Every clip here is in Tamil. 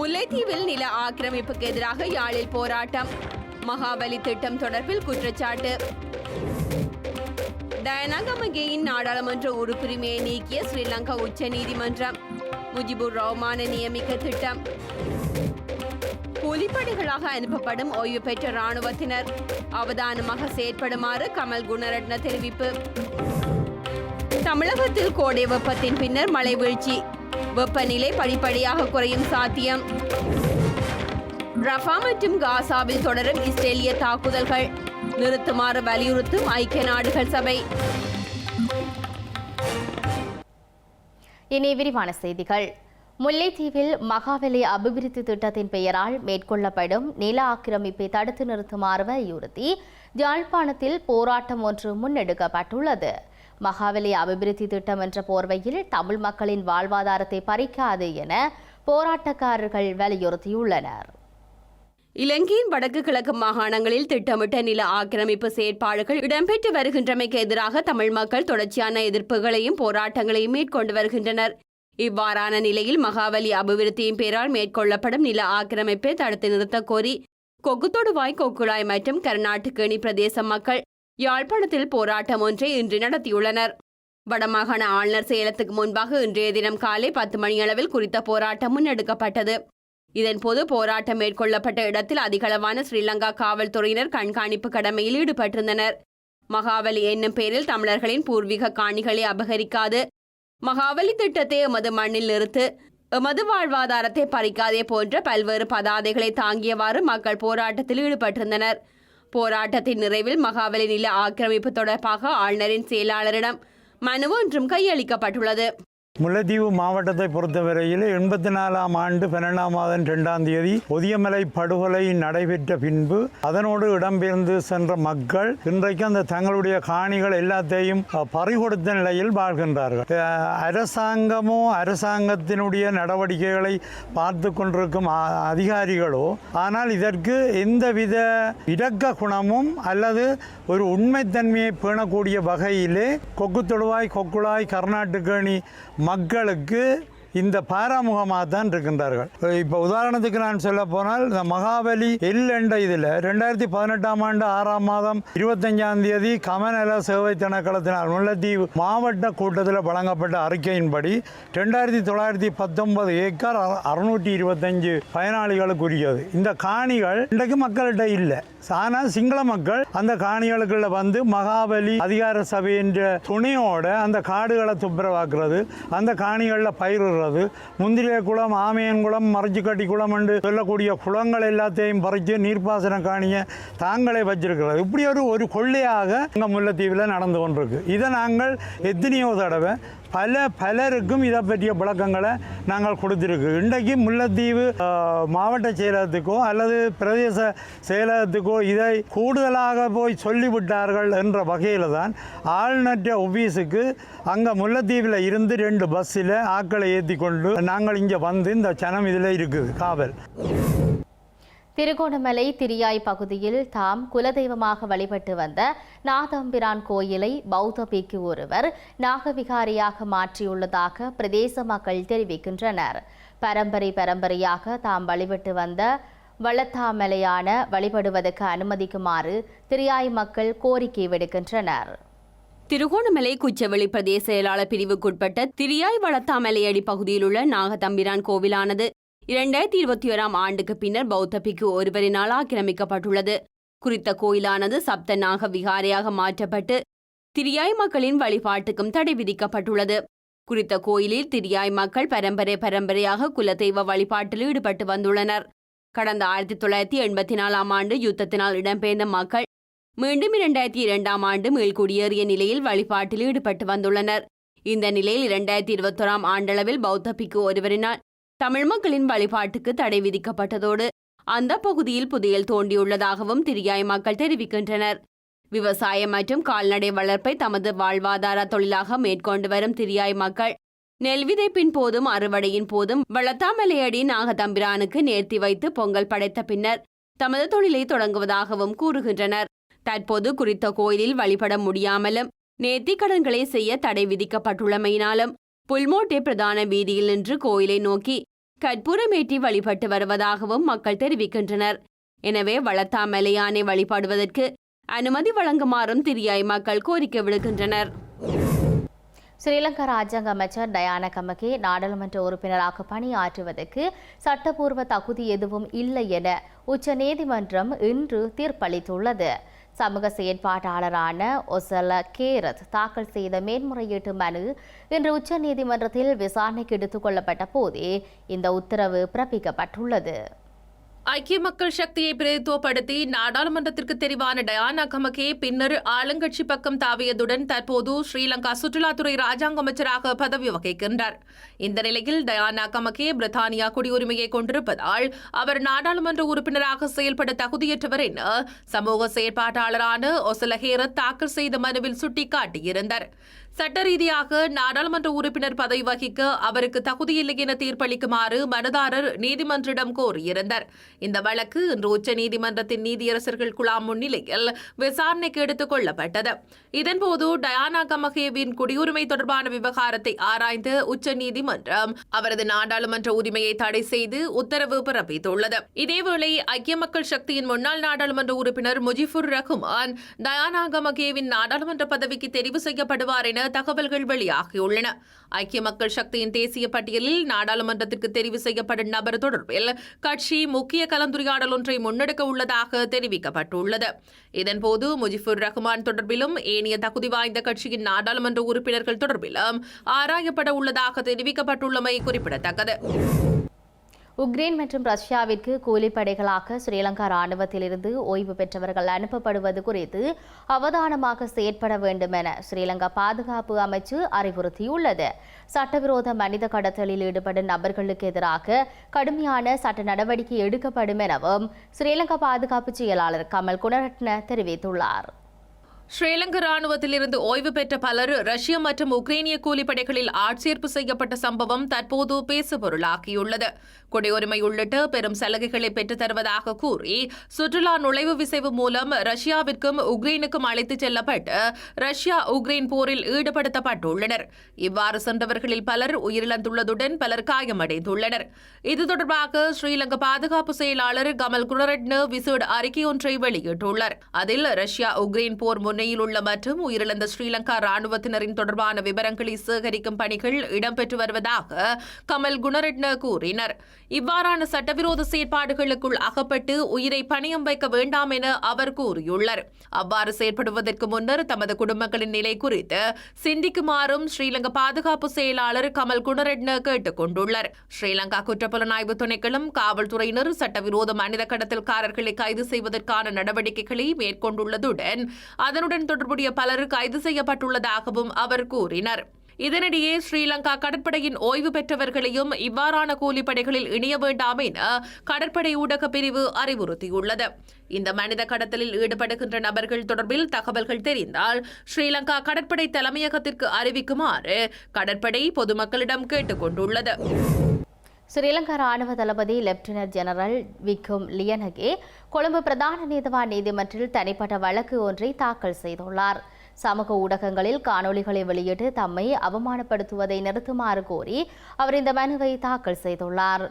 முல்லைத்தீவில் நில ஆக்கிரமிப்புக்கு எதிராக யாழில் போராட்டம். மகாபலி திட்டம் தொடர்பில் குற்றச்சாட்டு. தயனகமகேயின் நாடாளுமன்ற உறுப்புரிமையை நீக்கிய ஸ்ரீலங்கா உச்சநீதிமன்றம் முஜிபுர் ரஹ்மானை நியமிக்க திட்டம். கூலிப்படைகளாக அனுப்பப்படும் ஓய்வு பெற்ற ராணுவத்தினர் அவதானமாக செயற்படுமாறு கமல் குணரட்ன தெரிவிப்பு. தமிழகத்தில் கோடை வெப்பத்தின் பின்னர் மழை வீழ்ச்சி. வெப்பநிலை படிப்படியாக குறையும் சாத்தியம். ரஃபா மற்றும் காசாவில் தொடரும் இஸ்ரேலிய தாக்குதல்கள். நிறுத்துமாறு வலியுறுத்தும் ஐக்கிய நாடுகள் சபை. இனி விரிவான செய்திகள். முல்லைத்தீவில் மகாவெளி அபிவிருத்தி திட்டத்தின் பெயரால் மேற்கொள்ளப்படும் நில ஆக்கிரமிப்பை தடுத்து நிறுத்துமாறு வலியுறுத்தி யாழ்ப்பாணத்தில் போராட்டம் ஒன்று முன்னெடுக்கப்பட்டுள்ளது. மகாவலி அபிவிருத்தி திட்டம் என்ற போர்வையில் தமிழ் மக்களின் வாழ்வாதாரத்தை பறிக்காது என போராட்டக்காரர்கள் வலியுறுத்தியுள்ளனர். இலங்கையின் வடக்கு கிழக்கு மாகாணங்களில் திட்டமிட்ட நில ஆக்கிரமிப்பு செயற்பாடுகள் இடம்பெற்று வருகின்றமைக்கு எதிராக தமிழ் மக்கள் தொடர்ச்சியான எதிர்ப்புகளையும் போராட்டங்களையும் மேற்கொண்டு வருகின்றனர். இவ்வாறான நிலையில் மகாவலி அபிவிருத்தியின் பேரால் மேற்கொள்ளப்படும் நில ஆக்கிரமிப்பை தடுத்து நிறுத்த கோரி கொக்குத்தொடுவாய் கொக்குழாய் மற்றும் கர்நாடகேணி பிரதேச மக்கள் யாழ்ப்பாணத்தில் போராட்டம் ஒன்றை இன்று நடத்தியுள்ளனர். வடமாகாண ஆளுநர் செயலத்துக்கு முன்பாக இன்றைய தினம் காலை பத்து மணியளவில் குறித்த போராட்டம் முன்னெடுக்கப்பட்டது. இதன்போது போராட்டம் மேற்கொள்ளப்பட்ட இடத்தில் அதிகளவான ஸ்ரீலங்கா காவல்துறையினர் கண்காணிப்பு கடமையில் ஈடுபட்டிருந்தனர். மகாவலி என்னும் பெயரில் தமிழர்களின் பூர்வீக காணிகளை அபகரிக்காது. மகாவலி திட்டத்தை எமது மண்ணில் நிறுத்து எமது வாழ்வாதாரத்தை பறிக்காதே போன்ற பல்வேறு பதாதைகளை தாங்கியவாறு மக்கள் போராட்டத்தில் ஈடுபட்டிருந்தனர். போராட்டத்தின் நிறைவில் மகாவலி நில ஆக்கிரமிப்பு தொடர்பாக ஆளுநரின் செயலாளரிடம் மனு ஒன்றும் கையளிக்கப்பட்டுள்ளது. முல்லைத்தீவு மாவட்டத்தை பொறுத்தவரையில் எண்பத்தி நாலாம் ஆண்டு பன்னெண்டாம் மாதம் ரெண்டாம் தேதி ஒதியமலை படுகொலை நடைபெற்ற பின்பு அதனோடு இடம்பெயர்ந்து சென்ற மக்கள் இன்றைக்கு அந்த தங்களுடைய காணிகள் எல்லாத்தையும் பறிகொடுத்த நிலையில் வாழ்கின்றார்கள். அரசாங்கமோ அரசாங்கத்தினுடைய நடவடிக்கைகளை பார்த்து கொண்டிருக்கும் அதிகாரிகளோ ஆனால் இதற்கு எந்தவித இரக்க குணமும் அல்லது ஒரு உண்மைத்தன்மையை பேணக்கூடிய வகையிலே கொக்கு தொழுவாய் கொக்குழாய் கர்நாடகணி மக்களுக்கு இந்த பாராமுகமாக தான் இருக்கின்றார்கள். இப்போ உதாரணத்துக்கு நான் சொல்ல போனால் இந்த மகாபலி எல் என்ற இதில் ரெண்டாயிரத்தி பதினெட்டாம் ஆண்டு ஆறாம் மாதம் இருபத்தஞ்சாம் தேதி கமநல சேவை திணைக்களத்தினால் முல்லைத்தீவு மாவட்ட கூட்டத்தில் வழங்கப்பட்ட அறிக்கையின்படி ரெண்டாயிரத்தி தொள்ளாயிரத்தி பத்தொன்பது ஏக்கர் அறுநூற்றி இருபத்தஞ்சு பயனாளிகளுக்குரியது. இந்த காணிகள் இன்றைக்கு மக்கள்கிட்ட இல்லை. ஆனால் சிங்கள மக்கள் அந்த காணிகளுக்குள்ள வந்து மகாபலி அதிகார சபை என்ற துணையோட அந்த காடுகளை துப்புரவாக்குறது அந்த காணிகளில் பயிரிடுறது முந்திரிய குளம் ஆமையன் குளம் மறைச்சிக்கட்டி குளம் என்று சொல்லக்கூடிய குளங்கள் எல்லாத்தையும் பறித்து நீர்ப்பாசன காணியை தாங்களே வச்சிருக்கிறது. இப்படி ஒரு ஒரு கொள்ளையாக எங்கள் முல்லைத்தீவில் நடந்து கொண்டிருக்கு. இதை நாங்கள் எத்தனையோ தடவை பல பலருக்கும் இதை பற்றிய விளக்கங்களை நாங்கள் கொடுத்துருக்கு இன்றைக்கு முல்லைத்தீவு மாவட்ட செயலகத்துக்கோ அல்லது பிரதேச செயலகத்துக்கோ இதை கூடுதலாக போய் சொல்லிவிட்டார்கள் என்ற வகையில் தான் ஆளுநற்ற ஆஃபீஸுக்கு அங்கே முல்லைத்தீவில் இருந்து ரெண்டு பஸ்ஸில் ஆட்களை ஏற்றி கொண்டு நாங்கள் இங்கே வந்து இந்த சனம் இதில் இருக்குது காவல். திருகோணமலை திரியாய் பகுதியில் தாம் குலதெய்வமாக வழிபட்டு வந்த நாதம்பிரான் கோயிலை பௌத்த பிக்கு ஒருவர் நாகவிகாரியாக மாற்றியுள்ளதாக பிரதேச மக்கள் தெரிவிக்கின்றனர். பரம்பரை பரம்பரையாக தாம் வழிபட்டு வந்த வளத்தாமலையான வழிபடுவதற்கு அனுமதிக்குமாறு திரியாய் மக்கள் கோரிக்கை விடுக்கின்றனர். திருகோணமலை குச்சவெளி பிரதேச செயலாளர் பிரிவுக்குட்பட்ட திரியாய் வளத்தாமலையடி பகுதியில் உள்ள நாகதம்பிரான் கோவிலானது இரண்டாயிரத்தி இருபத்தி ஓராம் ஆண்டுக்கு பின்னர் பௌத்த பிக்கு ஒருவரினால் ஆக்கிரமிக்கப்பட்டுள்ளது. குறித்த கோயிலானது சப்த நாக விகாரையாக மாற்றப்பட்டு திரியாய் மக்களின் வழிபாட்டுக்கும் தடை விதிக்கப்பட்டுள்ளது. குறித்த கோயிலில் திரியாய் மக்கள் பரம்பரை பரம்பரையாக குலதெய்வ வழிபாட்டில் ஈடுபட்டு வந்துள்ளனர். கடந்த ஆயிரத்தி தொள்ளாயிரத்தி எண்பத்தி நாலாம் ஆண்டு யுத்தத்தினால் இடம்பெயர்ந்த மக்கள் மீண்டும் இரண்டாயிரத்தி இரண்டாம் ஆண்டு மீள்குடியேறிய நிலையில் வழிபாட்டில் ஈடுபட்டு வந்துள்ளனர். இந்த நிலையில் இரண்டாயிரத்தி இருபத்தோராம் ஆண்டளவில் பௌத்த பிக்கு ஒருவரினால் தமிழ் மக்களின் வழிபாட்டுக்கு தடை விதிக்கப்பட்டதோடு அந்த பகுதியில் புதையல் தோண்டியுள்ளதாகவும் திரியாய் மக்கள் தெரிவிக்கின்றனர். விவசாயம் மற்றும் கால்நடை வளர்ப்பை தமது வாழ்வாதார தொழிலாக மேற்கொண்டு வரும் திரியாய் மக்கள் நெல் விதைப்பின் போதும் அறுவடையின் போதும் வளத்தாமலையடி நாகதம்பிரானுக்கு நேர்த்தி வைத்து பொங்கல் படைத்த பின்னர் தமது தொழிலை தொடங்குவதாகவும் கூறுகின்றனர். தற்போது குறித்த கோயிலில் வழிபட முடியாமலும் நேர்த்தி கடன்களை செய்ய தடை விதிக்கப்பட்டுள்ளமையினாலும் புல்மோட்டை பிரதான வீதியில் நின்று கோயிலை நோக்கி கற்பூரமேற்றி வழிபட்டு வருவதாகவும் மக்கள் தெரிவிக்கின்றனர். எனவே வளத்தாமலையானை வழிபாடுவதற்கு அனுமதி வழங்குமாறும் திரியாய் மக்கள் கோரிக்கை விடுக்கின்றனர். ஸ்ரீலங்கா ராஜாங்க அமைச்சர் டயானா கமகே நாடாளுமன்ற உறுப்பினராக பணியாற்றுவதற்கு சட்டப்பூர்வ தகுதி எதுவும் இல்லை என உச்சநீதிமன்றம் இன்று தீர்ப்பளித்துள்ளது. சமூக செயற்பாட்டாளரான ஒசல கேரத் தாக்கல் செய்த மேன்முறையீட்டு மனு இன்று உச்சநீதிமன்றத்தில் விசாரணைக்கு எடுத்துக் கொள்ளப்பட்ட போதே இந்த உத்தரவு பிறப்பிக்கப்பட்டுள்ளது. ஐக்கிய மக்கள் சக்தியை பிரதித்துவப்படுத்தி நாடாளுமன்றத்திற்கு தெரிவான டயானா கமகே பின்னர் ஆளுங்கட்சி பக்கம் தாவியதுடன் தற்போது ஸ்ரீலங்கா சுற்றுலாத்துறை ராஜாங்க அமைச்சராக பதவி வகிக்கின்றார். இந்த நிலையில் டயானா கமகே பிரித்தானியா குடியுரிமையை கொண்டிருப்பதால் அவர் நாடாளுமன்ற உறுப்பினராக செயல்பட தகுதியற்றவர் என சமூக செயற்பாட்டாளரான ஒசலஹேர தாக்கல் செய்த மனுவில் சுட்டிக்காட்டியிருந்தார். சட்ட ரீதியாக நாடாளுமன்ற உறுப்பினர் பதவி வகிக்க அவருக்கு தகுதியில்லை என தீர்ப்பளிக்குமாறு மனுதாரர் நீதிமன்றிடம் கோரியிருந்தார். இந்த வழக்கு இன்று உச்ச நீதிமன்றத்தின் நீதியரசர்கள் குழாம் முன்னிலையில் விசாரணைக்கு எடுத்துக் கொள்ளப்பட்டது. இதன்போது டயானா கமகேவின் குடியுரிமை தொடர்பான விவகாரத்தை ஆராய்ந்த உச்ச நீதிமன்றம் அவரது நாடாளுமன்ற உரிமையை தடை செய்து உத்தரவு பிறப்பித்துள்ளது. இதேவேளை ஐக்கிய மக்கள் சக்தியின் முன்னாள் நாடாளுமன்ற உறுப்பினர் முஜிபுர் ரஹ்மான் டயானா கமகேவின் நாடாளுமன்ற பதவிக்கு தெரிவு செய்யப்படுவார் என தகவல்கள் வெளியாகியுள்ளன. ஐக்கிய மக்கள் சக்தியின் தேசிய பட்டியலில் நாடாளுமன்றத்திற்கு தெரிவு செய்யப்படும் நபர் தொடர்பில் கட்சி முக்கிய கலந்துரையாடல் ஒன்றை முன்னெடுக்க உள்ளதாக தெரிவிக்கப்பட்டுள்ளது. இதன்போது முஜிபுர் ரஹ்மான் தொடர்பிலும் ஏனைய தகுதி வாய்ந்த கட்சியின் நாடாளுமன்ற உறுப்பினர்கள் தொடர்பிலும் ஆராயப்பட உள்ளதாக தெரிவிக்கப்பட்டுள்ளமை குறிப்பிடத்தக்கது. உக்ரைன் மற்றும் ரஷ்யாவிற்கு கூலிப்படைகளாக ஸ்ரீலங்கா ராணுவத்திலிருந்து ஓய்வு பெற்றவர்கள் அனுப்பப்படுவது குறித்து அவதானமாக செயற்பட வேண்டும் என ஸ்ரீலங்கா பாதுகாப்பு அமைச்சு அறிவுறுத்தியுள்ளது. சட்டவிரோத மனித கடத்தலில் ஈடுபடும் நபர்களுக்கு எதிராக கடுமையான சட்ட நடவடிக்கை எடுக்கப்படும் எனவும் ஸ்ரீலங்கா பாதுகாப்பு செயலாளர் கமல் குணரட்ன தெரிவித்துள்ளார். ஸ்ரீலங்கா ராணுவத்திலிருந்து ஓய்வு பெற்ற பலர் ரஷ்ய மற்றும் உக்ரைனிய கூலிப்படைகளில் ஆட்சேர்ப்பு செய்யப்பட்ட சம்பவம் தற்போது பேசுபொருளாகியுள்ளது. குடியுரிமை உள்ளிட்ட பெரும் சலுகைகளை பெற்றுத் தருவதாக கூறி சுற்றுலா நுழைவு விசைவு மூலம் ரஷ்யாவிற்கும் உக்ரைனுக்கும் அழைத்துச் செல்லப்பட்டு ரஷ்யா உக்ரைன் போரில் ஈடுபடுத்தப்பட்டுள்ளனர். இவ்வாறு சென்றவர்களில் பலர் உயிரிழந்துள்ளதுடன் பலர் காயமடைந்துள்ளனர். இது தொடர்பாக ஸ்ரீலங்கா பாதுகாப்பு செயலாளர் கமல் குணரட்ன விசேட அறிக்கை ஒன்றை வெளியிட்டுள்ளார். அதில் ரஷ்யா உக்ரைன் போர் முன் முன்னையில் உள்ள மற்றும் உயிரிழந்த ஸ்ரீலங்கா ராணுவத்தினரின் தொடர்பான விவரங்களை சேகரிக்கும் பணிகள் இடம்பெற்று வருவதாக கமல் குணரட்ன கூறினர். இவ்வாறான சட்டவிரோத செயற்பாடுகளுக்குள் அகப்பட்டு உயிரை பணியம் வைக்க வேண்டாம் என அவர் கூறியுள்ளார். அவ்வாறு செயற்படுவதற்கு முன்னர் தமது குடும்பங்களின் நிலை குறித்து சிந்திக்குமாறும் ஸ்ரீலங்கா பாதுகாப்பு செயலாளர் கமல் குணரட்ன கேட்டுக் கொண்டுள்ளார். ஸ்ரீலங்கா குற்றப்புலனாய்வு துணைக்களும் காவல்துறையினர் சட்டவிரோத மனித கடத்தல்காரர்களை கைது செய்வதற்கான நடவடிக்கைகளை மேற்கொண்டுள்ளதுடன் அதனுடன் தொடர்புடைய பலர் கைது செய்யப்பட்டுள்ளதாகவும் அவர் கூறினார். இதனிடையே ஸ்ரீலங்கா கடற்படையின் ஓய்வு பெற்றவர்களையும் இவ்வாறான கூலிப்படைகளில் இணைய வேண்டாம் என கடற்படை ஊடக பிரிவு அறிவுறுத்தியுள்ளது. இந்த மனித கடத்தலில் ஈடுபடுகின்ற நபர்கள் தொடர்பில் தகவல்கள் தெரிந்தால் ஸ்ரீலங்கா கடற்படை தலைமையகத்திற்கு அறிவிக்குமாறு கடற்படை பொதுமக்களிடம் கேட்டுக் ஸ்ரீலங்கா ராணுவ தளபதி லெப்டினன்ட் ஜெனரல் விக்கும் லியனகே கொழும்பு பிரதான நீதவான் நீதிமன்றில் தனிப்பட்ட வழக்கு ஒன்றை தாக்கல் செய்துள்ளார். சமூக ஊடகங்களில் காணொளிகளை வெளியிட்டு தம்மை அவமானப்படுத்துவதை நிறுத்துமாறு கோரி அவர் இந்த மனுவை தாக்கல் செய்துள்ளார்.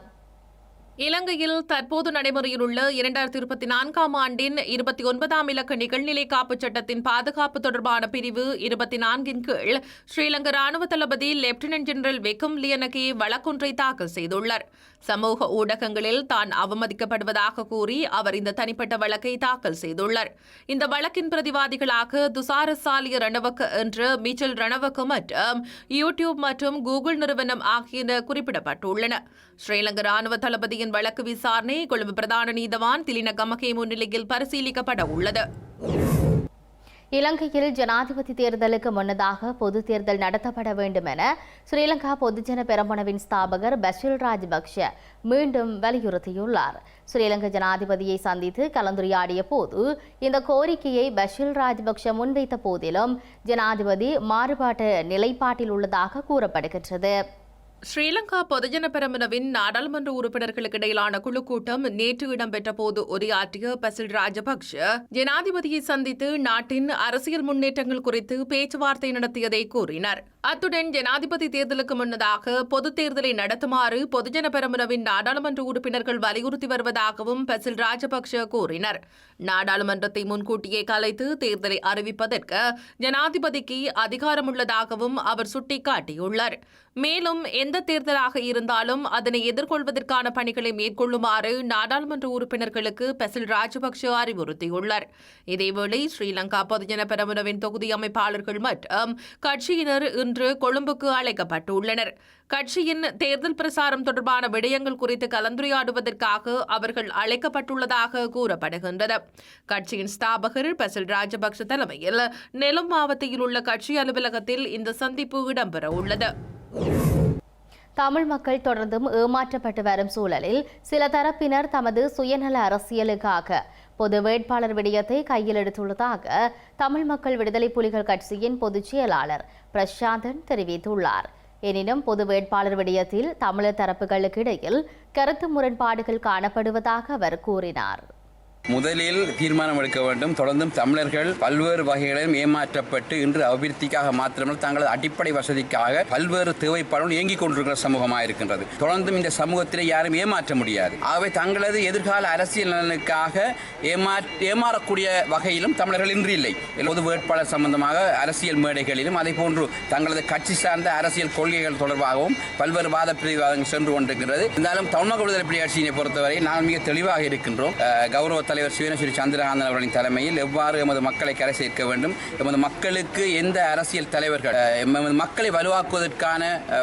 இலங்கையில் தற்போது நடைமுறையில் உள்ள இரண்டாயிரத்தி இருபத்தி நான்காம் ஆண்டின் இருபத்தி ஒன்பதாம் இலக்க நிகழ்நிலை காப்புச் சட்டத்தின் பாதுகாப்பு தொடர்பான பிரிவு இருபத்தி நான்கின் கீழ் ஸ்ரீலங்கா ராணுவ தளபதி லெப்டினன்ட் ஜெனரல் வெக்கும் லியனகே வழக்கொன்றை தாக்கல் செய்துள்ளார். சமூக ஊடகங்களில் தான் அவமதிக்கப்படுவதாக கூறி அவர் இந்த தனிப்பட்ட வழக்கை தாக்கல் செய்துள்ளார். இந்த வழக்கின் பிரதிவாதிகளாக துசாரசாலிய ரணவக்க என்ற மிச்சல் ரணவக்க மற்றும் யூடியூப் மற்றும் கூகுள் நிறுவனம் ஆகியன குறிப்பிடப்பட்டுள்ளன. ஸ்ரீலங்கா ராணுவ தளபதியின் வழக்கு விசாரணை கொழும்பு பிரதான நீதவான் திலின கமகே முன்னிலையில் பரிசீலிக்கப்பட உள்ளது. இலங்கையில் ஜனாதிபதி தேர்தலுக்கு முன்னதாக பொது தேர்தல் நடத்தப்பட வேண்டும் என ஸ்ரீலங்கா பொதுஜன பெரமுனவின் ஸ்தாபகர் பஷில் ராஜபக்ஷ மீண்டும் வலியுறுத்தியுள்ளார். ஸ்ரீலங்கா ஜனாதிபதியை சந்தித்து கலந்துரையாடிய போது இந்த கோரிக்கையை பஷில் ராஜபக்ஷ முன்வைத்த போதிலும் ஜனாதிபதி மாறுபாட்டு நிலைப்பாட்டில் உள்ளதாக கூறப்படுகின்றது. ஸ்ரீலங்கா பொதுஜன பெரமுனவின் நாடாளுமன்ற உறுப்பினர்களுக்கு இடையிலான குழு கூட்டம் நேற்று இடம்பெற்ற போது உரையாற்றிய பசில் ராஜபக்ஷ. ஜனாதிபதியை சந்தித்து நாட்டின் அரசியல் முன்னேற்றங்கள் குறித்து பேச்சுவார்த்தை நடத்தியதை கூறினார். அத்துடன் ஜனாதிபதி தேர்தலுக்கு முன்னதாக பொதுத் தேர்தலை நடத்துமாறு பொதுஜன பெரமுனவின் நாடாளுமன்ற உறுப்பினர்கள் வலியுறுத்தி வருவதாகவும் பசில் ராஜபக்ஷ கூறினார். நாடாளுமன்றத்தை முன்கூட்டியே கலைத்து தேர்தலை அறிவிப்பதற்கு ஜனாதிபதிக்கு அதிகாரம் உள்ளதாகவும் அவர் சுட்டிக்காட்டியுள்ளார். மேலும் எந்த தேர்தலாக இருந்தாலும் அதனை எதிர்கொள்வதற்கான பணிகளை மேற்கொள்ளுமாறு நாடாளுமன்ற உறுப்பினர்களுக்கு பெசில் ராஜபக்ஷ அறிவுறுத்தியுள்ளார். இதேவேளை ஸ்ரீலங்கா பொதுஜன பெரமுனவின் தொகுதி அமைப்பாளர்கள் மற்றும் கட்சியினர் இன்று கொழும்புக்கு அழைக்கப்பட்டுள்ளனர். கட்சியின் தேர்தல் பிரசாரம் தொடர்பான விடயங்கள் குறித்து கலந்துரையாடுவதற்காக அவர்கள் அழைக்கப்பட்டுள்ளதாக கூறப்படுகின்றது. கட்சியின் ஸ்தாபகர் பெசில் ராஜபக்ஷ தலைமையில் நெலும் மாவட்டத்தில் உள்ள கட்சி அலுவலகத்தில் இந்த சந்திப்பு இடம்பெற உள்ளது தமிழ் மக்கள் தொடர்ந்தும் ஏமாற்றப்பட்டு வரும் சூழலில் சில தரப்பினர் தமது சுயநல அரசியலுக்காக பொது வேட்பாளர் விடயத்தை கையில் எடுத்துள்ளதாக தமிழ் மக்கள் விடுதலை புலிகள் கட்சியின் பொதுச் செயலாளர் பிரசாந்தன் தெரிவித்துள்ளார். எனினும் பொது வேட்பாளர் விடயத்தில் தமிழர் தரப்புகளுக்கு இடையில் கருத்து முரண்பாடுகள் காணப்படுவதாக அவர் கூறினார். முதலில் தீர்மானம் எடுக்க வேண்டும். தொடர்ந்தும் தமிழர்கள் பல்வேறு வகைகளிலும் ஏமாற்றப்பட்டு இன்று அபிவிருத்திக்காக மாத்திரமல்ல தங்களது அடிப்படை வசதிக்காக பல்வேறு தேவைப்பாடுகள் இயங்கிக் கொண்டிருக்கிற சமூகமாக இருக்கின்றது. தொடர்ந்தும் இந்த சமூகத்தில் யாரும் ஏமாற்ற முடியாது. ஆகவே தங்களது எதிர்கால அரசியல் நலனுக்காக ஏமா ஏமாறக்கூடிய வகையிலும் தமிழர்கள் இன்று இல்லை. பொது வேட்பாளர் சம்பந்தமாக அரசியல் மேடைகளிலும் அதே போன்று தங்களது கட்சி சார்ந்த அரசியல் கொள்கைகள் தொடர்பாகவும் பல்வேறு வாத பிரிவாதங்கள் சென்று கொண்டிருக்கிறது இருந்தாலும் தமிழக விடுதலை புலி பொறுத்தவரை நாங்கள் மிக தெளிவாக இருக்கின்றோம். அஹ், கௌரவ தலைவர் சிவனேஸ்வரி சந்திரகாந்தன் அவர்களின் தலைமையில் எவ்வாறு எமது மக்களை கரை சேர்க்க வேண்டும்? எமது மக்களுக்கு எந்த அரசியல் தலைவர்கள் எமது மக்களை வலுவாக்குவதற்கான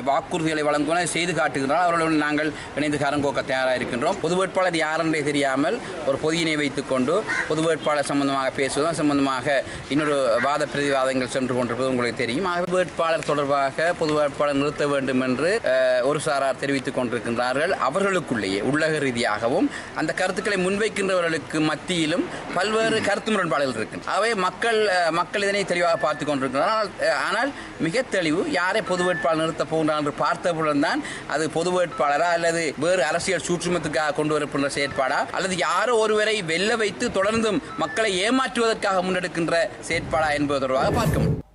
வாக்குறுதிகளை வழங்குவன செய்து காட்டுகின்றனர் அவர்களுடன் நாங்கள் இணைந்து கரங்கோக்க தயாராக இருக்கின்றோம். பொது வேட்பாளர் யாரென்றே தெரியாமல் ஒரு பொதியினை வைத்துக் கொண்டு பொது வேட்பாளர் சம்பந்தமாக பேசுவதும் சம்பந்தமாக இன்னொரு வாத பிரதிவாதங்கள் சென்று கொண்டிருப்பது உங்களுக்கு தெரியும். ஆகவே வேட்பாளர் தொடர்பாக பொது வேட்பாளர் நிறுத்த வேண்டும் என்று ஒரு சாரார் தெரிவித்துக் கொண்டிருக்கின்றார்கள். அவர்களுக்குள்ளேயே உள்ளக ரீதியாகவும் அந்த கருத்துக்களை முன்வைக்கின்றவர்களுக்கு மத்தியிலும் பல்வேறு கருத்து முரண்பாடுகள் இருக்கு. அவை மக்கள் மக்கள் இதனை தெளிவாக பார்த்து கொண்டிருக்கிறார்கள். ஆனால், மிக தெளிவு யாரை பொது வேட்பாளர் நிறுத்தப் போகின்றார் என்று பார்த்தவுடன் தான் அது பொது வேட்பாளரா அல்லது வேறு அரசியல் சூட்சுமத்துக்காக கொண்டு வரப்படுகிற செயற்பாடா? அல்லது யாரோ ஒருவரை வெல்ல வைத்து தொடர்ந்தும் மக்களை ஏமாற்றுவதற்காக முன்னெடுக்கின்ற செயற்பாடா என்பது தொடர்பாக பார்க்க முடியும்.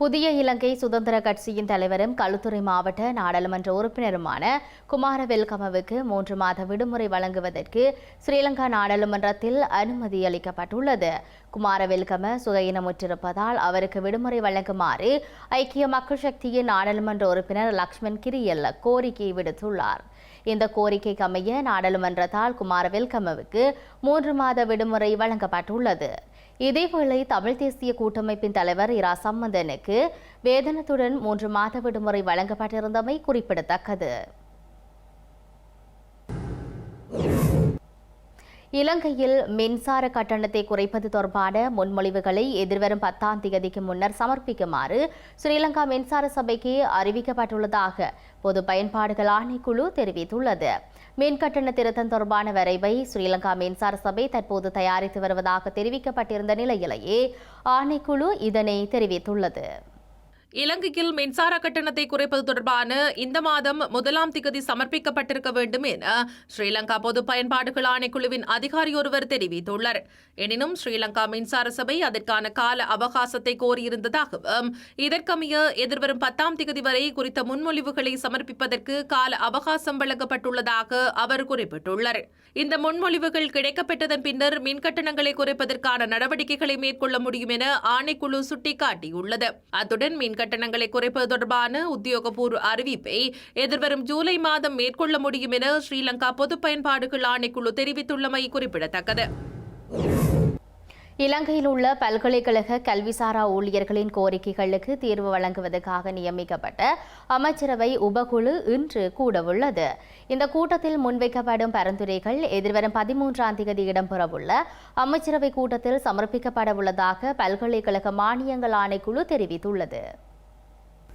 புதிய இலங்கை சுதந்திர கட்சியின் தலைவரும் களுத்துறை மாவட்ட நாடாளுமன்ற உறுப்பினருமான குமார வெல்கமவுக்கு மூன்று மாத விடுமுறை வழங்குவதற்கு ஸ்ரீலங்கா நாடாளுமன்றத்தில் அனுமதி அளிக்கப்பட்டுள்ளது. குமார வெல்கம சுகையினமுற்றிருப்பதால் அவருக்கு விடுமுறை வழங்குமாறு ஐக்கிய மக்கள் சக்தியின் நாடாளுமன்ற உறுப்பினர் லக்ஷ்மண் கிரியல்ல கோரிக்கை விடுத்துள்ளார். இந்த கோரிக்கைக்கு அமைய நாடாளுமன்றத்தால் குமார வெல்கமவுக்கு மூன்று மாத விடுமுறை வழங்கப்பட்டுள்ளது. இதேவேளை தமிழ் தேசிய கூட்டமைப்பின் தலைவர் இரா சம்பந்தனுக்கு வேதனத்துடன் மூன்று மாத விடுமுறை வழங்கப்பட்டிருந்தமை குறிப்பிடத்தக்கது. இலங்கையில் மின்சார கட்டணத்தை குறைப்பது தொடர்பான முன்மொழிவுகளை எதிர்வரும் பத்தாம் தேதிக்கு முன்னர் சமர்ப்பிக்குமாறு ஸ்ரீலங்கா மின்சார சபைக்கு அறிவிக்கப்பட்டுள்ளதாக பொது பயன்பாடுகள் ஆணைக்குழு தெரிவித்துள்ளது. மின் கட்டண திருத்தம் தொடர்பான வரைவை ஸ்ரீலங்கா மின்சார சபை தற்போது தயாரித்து வருவதாக தெரிவிக்கப்பட்டிருந்த நிலையிலேயே ஆணைக்குழு இதனை தெரிவித்துள்ளது. இலங்கையில் மின்சார கட்டணத்தை குறைப்பது தொடர்பான இந்த மாதம் முதலாம் திகதி சமர்ப்பிக்கப்பட்டிருக்க வேண்டும் என ஸ்ரீலங்கா பொது பயன்பாடுகள் ஆணைக்குழுவின் அதிகாரி ஒருவர் தெரிவித்துள்ளார். எனினும் ஸ்ரீலங்கா மின்சார சபை அதற்கான கால அவகாசத்தை கோரியிருந்ததாகவும் இதற்கமைய எதிர்வரும் பத்தாம் திகதி வரை குறித்த முன்மொழிவுகளை சமர்ப்பிப்பதற்கு கால அவகாசம் வழங்கப்பட்டுள்ளதாக அவர் குறிப்பிட்டுள்ளார். இந்த முன்மொழிவுகள் கிடைக்கப்பட்டதன் பின்னர் மின் கட்டணங்களை குறைப்பதற்கான நடவடிக்கைகளை மேற்கொள்ள முடியும் என ஆணைக்குழு சுட்டிக்காட்டியுள்ளது. அத்துடன் மின் கட்டணங்களை குறைப்பது தொடர்பான உத்தியோகபூர்வ அறிவிப்பை எதிர்வரும் ஜூலை மாதம் மேற்கொள்ள முடியும் என ஸ்ரீலங்கா பொது பயன்பாடுகள் ஆணைக்குழு தெரிவித்துள்ளமை குறிப்பிடத்தக்கது. இலங்கையில் உள்ள பல்கலைக்கழக கல்விசாரா ஊழியர்களின் கோரிக்கைகளுக்கு தீர்வு வழங்குவதற்காக நியமிக்கப்பட்ட அமைச்சரவை உபகுழு இன்று கூடவுள்ளது. இந்த கூட்டத்தில் முன்வைக்கப்படும் பரிந்துரைகள் எதிர்வரும் பதிமூன்றாம் தேதி இடம்பெறவுள்ள. அமைச்சரவை கூட்டத்தில் சமர்ப்பிக்கப்பட உள்ளதாக பல்கலைக்கழக மானியங்கள் ஆணைக்குழு தெரிவித்துள்ளது.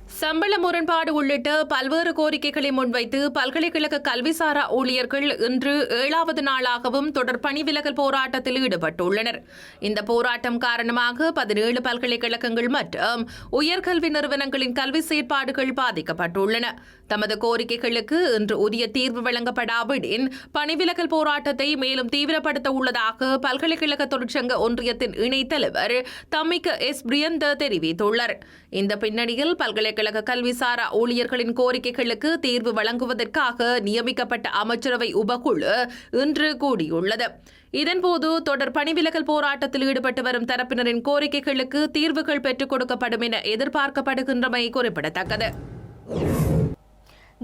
சம்பள முரண்பாடு உள்ளிட்ட பல்வேறு கோரிக்கைகளை முன்வைத்து பல்கலைக்கழக கல்விசாரா ஊழியர்கள் இன்று ஏழாவது நாளாகவும் தொடர் பணி விலகல் போராட்டத்தில் ஈடுபட்டுள்ளனர். இந்த போராட்டம் காரணமாக பதினேழு பல்கலைக்கழகங்கள் மற்றும் உயர்கல்வி நிறுவனங்களின் கல்வி செயற்பாடுகள் பாதிக்கப்பட்டுள்ளன. தமது கோரிக்கைகளுக்கு இன்று உரிய தீர்வு வழங்கப்படாவிடின் பணிவிலகல் போராட்டத்தை மேலும் தீவிரப்படுத்த உள்ளதாக பல்கலைக்கழக தொழிற்சங்க ஒன்றியத்தின் இணைத்தலைவர் தமிக்க எஸ். பிரியந்த தெரிவித்துள்ளார். இந்த பின்னணியில் பல்கலைக்கழக கல்விசாரா ஊழியர்களின் கோரிக்கைகளுக்கு தீர்வு வழங்குவதற்காக நியமிக்கப்பட்ட அமைச்சரவை உபகுழு இன்று கூடியுள்ளது. இதன்போது தொடர் பணிவிலகல் போராட்டத்தில் ஈடுபட்டு வரும் தரப்பினரின் கோரிக்கைகளுக்கு தீர்வுகள் பெற்றுக் கொடுக்கப்படும் என எதிர்பார்க்கப்படுகின்றமை குறிப்பிடத்தக்கது.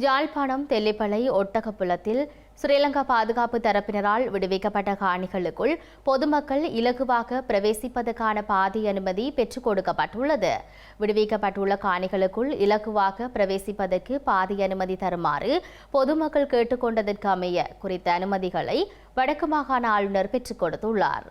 யாழ்ப்பாணம் தெல்லிப்பளை ஒட்டகப்புலத்தில் ஸ்ரீலங்கா பாதுகாப்பு தரப்பினரால் விடுவிக்கப்பட்ட காணிகளுக்குள் பொதுமக்கள் இலகுவாக பிரவேசிப்பதற்கான பாதை அனுமதி பெற்றுக் கொடுக்கப்பட்டுள்ளது. விடுவிக்கப்பட்டுள்ள காணிகளுக்குள் இலகுவாக பிரவேசிப்பதற்கு பாதை அனுமதி தருமாறு பொதுமக்கள் கேட்டுக்கொண்டதற்கு அமைய குறித்த அனுமதிகளை வடக்கு மாகாண ஆளுநர் பெற்றுக் கொடுத்துள்ளார்.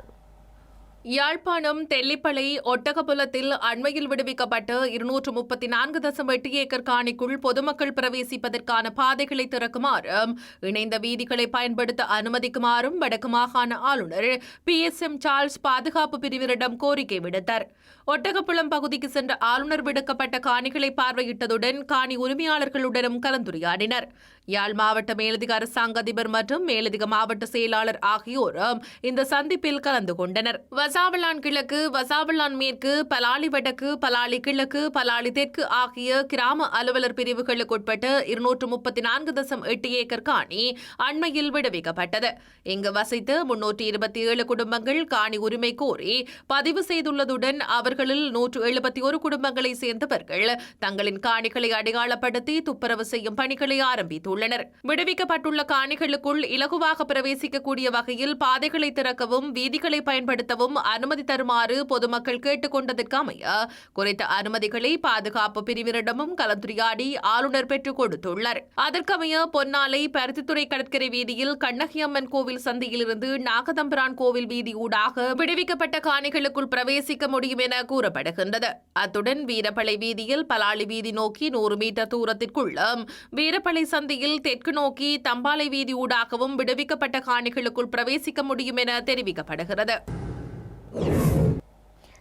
யாழ்ப்பாணம் தெல்லிப்பளை ஒட்டகப்புலத்தில் அண்மையில் விடுவிக்கப்பட்ட இருநூற்று முப்பத்தி நான்கு தசம் எட்டு ஏக்கர் காணிக்குள் பொதுமக்கள் பிரவேசிப்பதற்கான பாதைகளை திறக்குமாறும் இணைந்த வீதிகளை பயன்படுத்த அனுமதிக்குமாறும் வடக்கு மாகாண ஆளுநர் பி. எஸ். எம். சார்ல்ஸ் பாதுகாப்பு பிரிவினரிடம் கோரிக்கை விடுத்தார். ஒட்டகப்புலம் பகுதிக்கு சென்ற ஆளுநர் விடுக்கப்பட்ட காணிகளை பார்வையிட்டதுடன் காணி உரிமையாளர்களுடனும் கலந்துரையாடினர். யாழ் மாவட்ட மேலதிக அரசாங்க அதிபர் மற்றும் மேலதிக மாவட்ட செயலாளர் ஆகியோரும் இந்த சந்திப்பில் கலந்து கொண்டனர். வசாவலான் கிழக்கு வசாவலான் மேற்கு பலாலி வடக்கு பலாலி கிழக்கு பலாலி தெற்கு ஆகிய கிராம அலுவலர் பிரிவுகளுக்கு உட்பட்ட இருநூற்று முப்பத்தி நான்கு தசம் எட்டு ஏக்கர் காணி அண்மையில் விடுவிக்கப்பட்டது. இங்கு வசித்து முன்னூற்றி இருபத்தி ஏழு குடும்பங்கள் காணி உரிமை கோரி பதிவு செய்துள்ளதுடன் அவர்களில் நூற்று எழுபத்தி ஒரு குடும்பங்களை சேர்ந்தவர்கள் தங்களின் காணிகளை அடையாளப்படுத்தி துப்புரவு செய்யும் பணிகளை ஆரம்பித்துள்ளனர். விடுவிக்கப்பட்டுள்ள காணிகளுக்குள் இலகுவாக பிரவேசிக்கக்கூடிய வகையில் பாதைகளை திறக்கவும் வீதிகளை பயன்படுத்தவும் அனுமதி தருமாறு பொதுமக்கள் கேட்டுக்கொண்டதற்கு அமைய குறித்த அனுமதிகளை பாதுகாப்பு பிரிவினரிடமும் கலந்துரையாடி ஆளுநர் பெற்றுக் கொடுத்துள்ளார் அதற்கமைய பொன்னாலை பருத்தித்துறை கடற்கரை வீதியில் கண்ணகியம்மன் கோவில் சந்தையிலிருந்து நாகதம்பிரான் கோவில் வீதி ஊடாக விடுவிக்கப்பட்ட காணிகளுக்குள் பிரவேசிக்க முடியும் என கூறப்படுகின்றது. அத்துடன் வீரப்பளை வீதியில் பலாளி வீதி நோக்கி நூறு மீட்டர் தூரத்திற்குள்ளும் வீரப்பளை சந்தையில் தெற்கு நோக்கி தம்பாலை வீதி ஊடாகவும் விடுவிக்கப்பட்ட காணிகளுக்குள் பிரவேசிக்க முடியும் என தெரிவிக்கப்படுகிறது.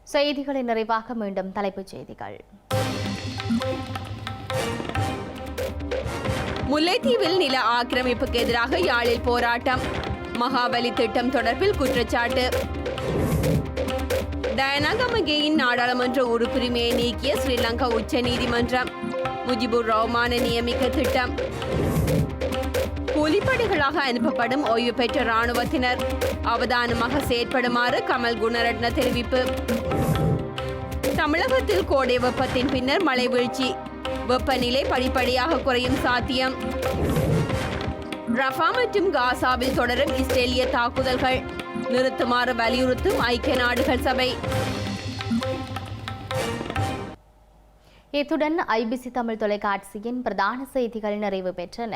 செய்திகளை நிறைவாக மீண்டும் தலைப்புச் செய்திகள். முல்லைத்தீவில் நில ஆக்கிரமிப்புக்கு எதிராக யாழில் போராட்டம். மகாபலி திட்டம் தொடர்பில் குற்றச்சாட்டு. டயனாகமகேயின் நாடாளுமன்ற உறுப்புரிமையை நீக்கிய ஸ்ரீலங்கா உச்ச நீதிமன்றம் முஜிபுர் ரஹ்மான நியமிக்க திட்டம். கூலிப்படைகளாக அனுப்பப்படும் ஓய்வு பெற்ற ராணுவத்தினர் அவதானமாக செயற்படுமாறு கமல் குணரட்ன தெரிவிப்பு. தமிழகத்தில் கோடை வெப்பத்தின் பின்னர் மழை வீழ்ச்சி. வெப்பநிலை படிப்படியாக குறையும் சாத்தியம். ரஃபா மற்றும் காசாவில் தொடரும் இஸ்ரேலிய தாக்குதல்கள். நிறுத்துமாறு வலியுறுத்தும் ஐக்கிய நாடுகள் சபை. இத்துடன் ஐபிசி தமிழ் தொலைக்காட்சியின் பிரதான செய்திகள் நிறைவு பெற்றன.